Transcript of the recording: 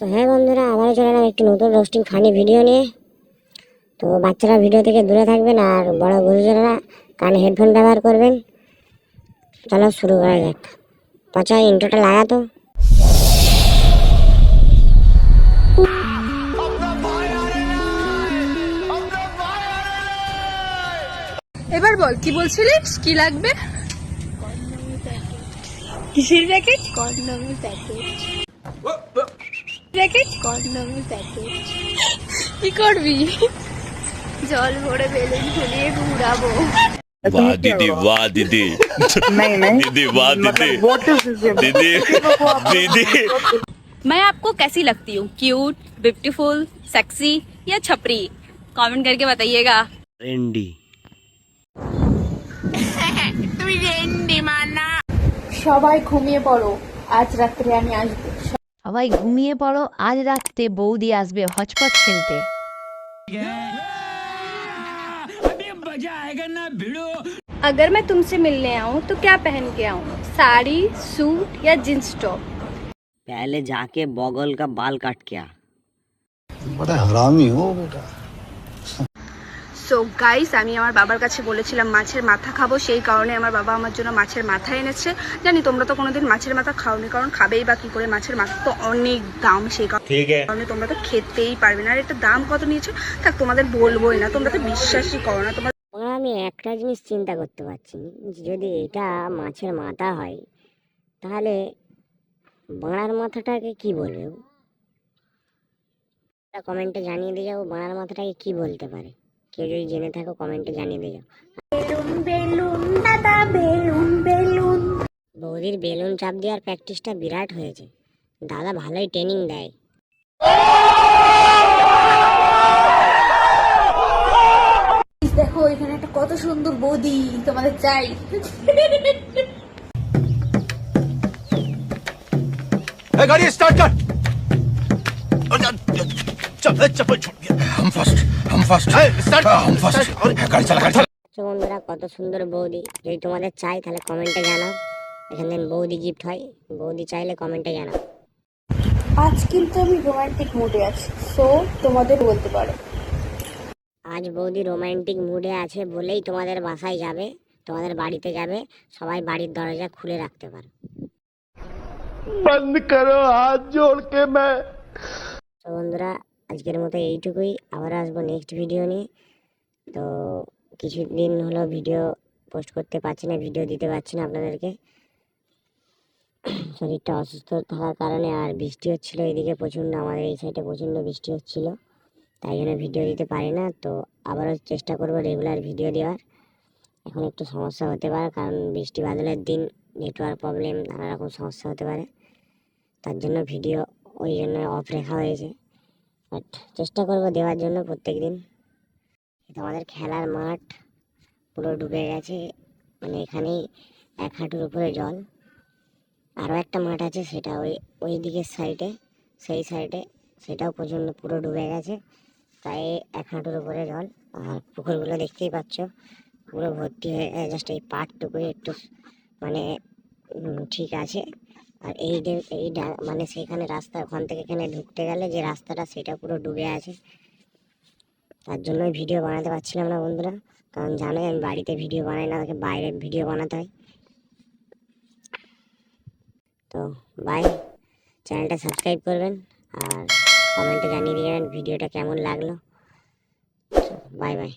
তো হ্যাঁ বন্ধুরা আবারও চলে এলাম একটি নতুন রোস্টিং ফানি ভিডিও নিয়ে। তো বাচ্চারা ভিডিও থেকে দূরে থাকবেন আর বড় গুরুজনেরা কানে হেডফোন ব্যবহার করবেন। চলো শুরু করা যাক। পচা ইন্ট্রোটা লাগাতো। এবার বল কি বলছিলিস কি লাগবে? কিসের প্যাকেট কন্ডমের প্যাকেট প্যাকেট কন্ডমের প্যাকেট কি করবি জল ভরে বেলুন ফুলিয়ে ঘুরাবো वाह दीदी वाह दीदी नहीं नहीं दीदी वाह दीदी व्हाट इज दिस दीदी दीदी मैं आपको कैसी लगती हूँ क्यूट ब्यूटीफुल सेक्सी या छपरी कमेंट करके बताइएगा रेंडी সবাই ঘুমিয়ে পড়ো আজ রাত্রে আমি আসবো সবাই ঘুমিয়ে পড়ো আজ রাত্রে বৌদি আসবে হচপচ খেলতে अगर मैं तुमसे मिलने आऊँ तो क्या पहन के आऊँ साड़ी सूट या जींस टॉप पहले जाके बगल का बाल काट के आ बड़ा हरामी हो बेटा সো গাইস আমি আমার বাবার কাছে বলেছিলাম মাছের মাথা খাব। সেই কারণে আমার বাবা আমার জন্য মাছের মাথা এনেছে। জানি তোমরা তো কোনোদিন মাছের মাথা খাওনি কারণ খাবেই বা কি করে? মাছের মাথা তো অনেক দাম সেই কারণে তোমরা তো খেতেই পারবে না। আর এটা দাম কত নিয়েছে? থাক তোমাদের বলবোই না তোমরা তো বিশ্বাসই করো না। তোমরা আমি একটা জিনিস চিন্তা করতে পারছি যে যদি এটা মাছের মাথা হয় তাহলে বাঁড়ার মাথাটাকে কি বলবে? কমেন্টে জানিয়ে দিয়ে যাব বাঁড়ার মাথাটাকে কি বলতে পারে? কেউ যদি জেনে থাকো কমেন্টে জানিয়ে দিয়ে যাও বেলুন দাদা বেলুন বেলুন বৌদির বেলুন চাপ দেওয়ার প্র্যাকটিসটা বিরাট হয়েছে দাদা ভালোই ট্রেনিং দেয় দেখো এখানে একটা কত সুন্দর বৌদি তোমাদের চাই गाड़ी स्टार्ट कर चल चप्पल छूट गया हम फर्स्ट হাম আচ্ছা বন্ধুরা কত সুন্দর বৌদি। যদি তোমাদের চাই তাহলে কমেন্টে জানাও। এখান থেকে বৌদি গিফট হয়। বৌদি চাইলে কমেন্টে জানাও। আজ কিন্তু আমি রোমান্টিক মুডে আছি সো তোমাদের বলতে পারো। আজ বৌদি রোমান্টিক মুডে আছে বলেই তোমাদের বাসায় যাবে তোমাদের বাড়িতে যাবে সবাই বাড়ির দরজা খুলে রাখতে পারো। বন্ধ করো হাত জোড় কে मैं বন্ধুরা আজকের মতো এইটুকুই। আবার আসব নেক্সট ভিডিও নিয়ে। তো কিছুদিন হলো ভিডিও পোস্ট করতে পারছি না ভিডিও দিতে পারছি না আপনাদেরকে। শরীরটা অসুস্থ থাকার কারণে আর বৃষ্টি হচ্ছিল এদিকে প্রচণ্ড, আমাদের এই সাইডে প্রচণ্ড বৃষ্টি হচ্ছিল। তাই জন্য ভিডিও দিতে পারি না। তো আবারও চেষ্টা করব রেগুলার ভিডিও দেওয়ার। এখন একটু সমস্যা হতে পারে, কারণ বৃষ্টি বাদলের দিন নেটওয়ার্ক প্রবলেম নানা রকম সমস্যা হতে পারে। তার জন্য ভিডিও ওই জন্য অফ রাখা হয়েছে। বাট চেষ্টা করব দেওয়ার জন্য প্রত্যেক দিন আমাদের খেলার মাঠ পুরো ডুবে গেছে মানে এখানেই এক হাঁটুর উপরে জল। আরও একটা মাঠ আছে সেটা ওই ওই দিকের সাইডে সেই সাইডে সেটাও প্রচণ্ড পুরো ডুবে গেছে। প্রায় এক হাঁটুর উপরে জল। আর পুকুরগুলো দেখতেই পাচ্ছ, পুরো ভর্তি হয়ে জাস্ট এই পাটটুকুই একটু মানে ঠিক আছে। আর এই এই মানে সেখানে রাস্তা, ওখান থেকে এখানে ঢুকতে গেলে যে রাস্তাটা সেটা পুরো ডুবে আছে। তার জন্যই ভিডিও বানাতে পারছিলাম না বন্ধুরা। কারণ জানোই আমি বাড়িতে ভিডিও বানাই না আমাকে বাইরে ভিডিও বানাতে হয়। তো বাই চ্যানেলটা সাবস্ক্রাইব করবেন আর কমেন্টে জানিয়ে দিয়ে ভিডিওটা কেমন লাগল। Bye bye